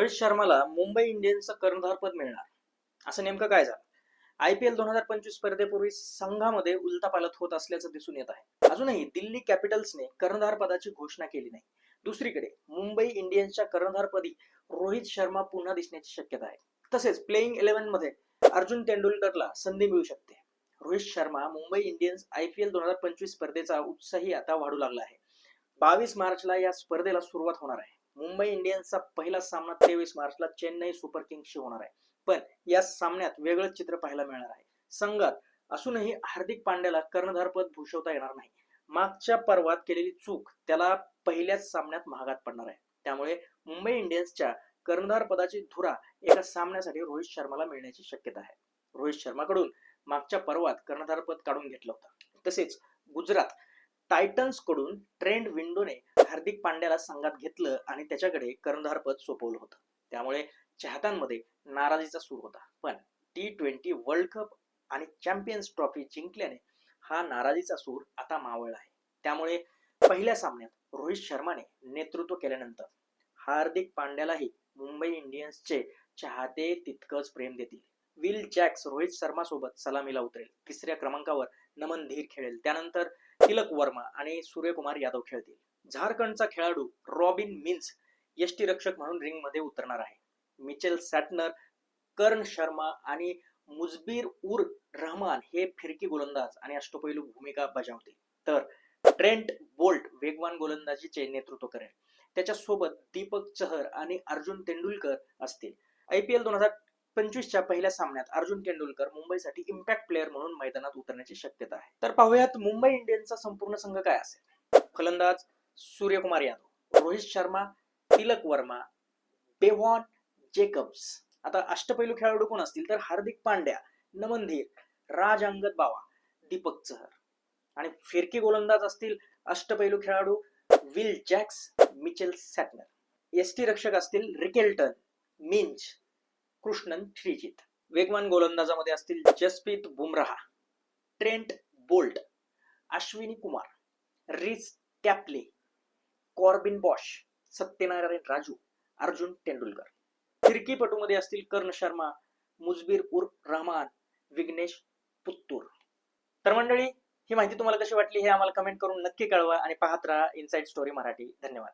रोहित शर्माला मुंबई इंडियन्सचं कर्णधारपद मिळणार. असं नेमकं काय झालं? आय पी एल दोन हजार पंचवीस स्पर्धेपूर्वी संघामध्ये उलथापालथ होत असल्याचं दिसून येत आहे. अजूनही दिल्ली कॅपिटल्सने कर्णधार पदाची घोषणा केली नाही. दुसरीकडे मुंबई इंडियन्सच्या कर्णधारपदी रोहित शर्मा पुन्हा दिसण्याची शक्यता आहे. तसेच प्लेईंग इलेव्हनमध्ये अर्जुन तेंडुलकरला संधी मिळू शकते. Rohit Sharma Mumbai Indians I P L दोन हजार पंचवीस स्पर्धेचा उत्साही आता वाढू लागला आहे. बावीस मार्चला या स्पर्धेला सुरुवात होणार आहे. मुंबई इंडियन्सचा पहिला सामना तेवीस मार्चला चेन्नई सुपर किंग्सशी होणार आहे. पण या सामन्यात वेगळंच चित्र पाहायला मिळणार आहे. संघात असूनही हार्दिक पांड्याला कर्णधारपद भूषवता येणार नाही. मागच्या पर्वात केलेली चूक त्याला पहिल्याच सामन्यात महागात पडणार आहे. त्यामुळे मुंबई इंडियन्सच्या कर्णधार पदाची धुरा एका सामन्यासाठी रोहित शर्माला मिळण्याची शक्यता आहे. रोहित शर्माकडून मागच्या पर्वात कर्णधारपद काढून घेतलं होतं. तसेच गुजरात टायटन्सकडून ट्रेंड विंडोने हार्दिक पांड्याला संघात घेतलं आणि त्याच्याकडे कर्णधारपद सोपवलं होतं. त्यामुळे चाहत्यांमध्ये नाराजीचा सूर होता. पण टी ट्वेंटी वर्ल्ड कप आणि चॅम्पियन्स ट्रॉफी जिंकल्याने हा नाराजीचा सूर आता मावळला आहे. त्यामुळे पहिल्या सामन्यात रोहित शर्माने नेतृत्व केल्यानंतर हार्दिक पांड्यालाही मुंबई इंडियन्सचे चाहते तितकंच प्रेम देतील. विल जॅक्स रोहित शर्मा सोबत सलामीला उतरेल. तिसऱ्या क्रमांकावर नमन धीर खेळेल. त्यानंतर तिलक वर्मा आणि सूर्यकुमार यादव खेळतील. झारखंडचा खेळाडू रॉबिन मिन्स यष्टीरक्षक म्हणून रिंगमध्ये उतरणार आहे. मिचेल सॅटनर कर्ण शर्मा आणि मुजबीर उर रहमान हे फिरकी गोलंदाज आणि अष्टपैलू भूमिका बजावतील. तर ट्रेंट बोल्ट वेगवान गोलंदाजीचे नेतृत्व करेल. त्याच्यासोबत दीपक चहर आणि अर्जुन तेंडुलकर असतील. आय पी एल दोन हजार पंचवीसच्या पहिल्या सामन्यात अर्जुन तेंडुलकर मुंबईसाठी इम्पॅक्ट प्लेअर म्हणून मैदानात उतरण्याची शक्यता आहे. तर पाहूयात मुंबई इंडियन्सचा संपूर्ण संघ काय असेल? फलंदाज सूर्यकुमार यादव रोहित शर्मा तिलक वर्मा बेव्हॉन जेकब्स. आता अष्टपैलू खेळाडू कोण असतील? तर हार्दिक पांड्या नमनधीर राज अंगद बावा दीपक चहर. आणि फिरकी गोलंदाज असतील अष्टपैलू खेळाडू विल जॅक्स मिचेल सॅटनर. एसटी रक्षक असतील रिकेल्टन मिंच कृष्णन श्रीजित. वेगवान गोलंदाजामध्ये असतील Jasprit Bumrah Trent Boult Ashwani Kumar Reece Topley Corbin Bosch Satyanarayana Raju Arjun Tendulkar. फिरकीपटूमध्ये असतील कर्ण शर्मा मुजबीर उर्फ रहमान विघ्नेश पुत्तूर. तर मंडळी ही माहिती तुम्हाला कशी वाटली हे आम्हाला कमेंट करून नक्की कळवा आणि पाहत राहा इनसाइड स्टोरी मराठी. धन्यवाद.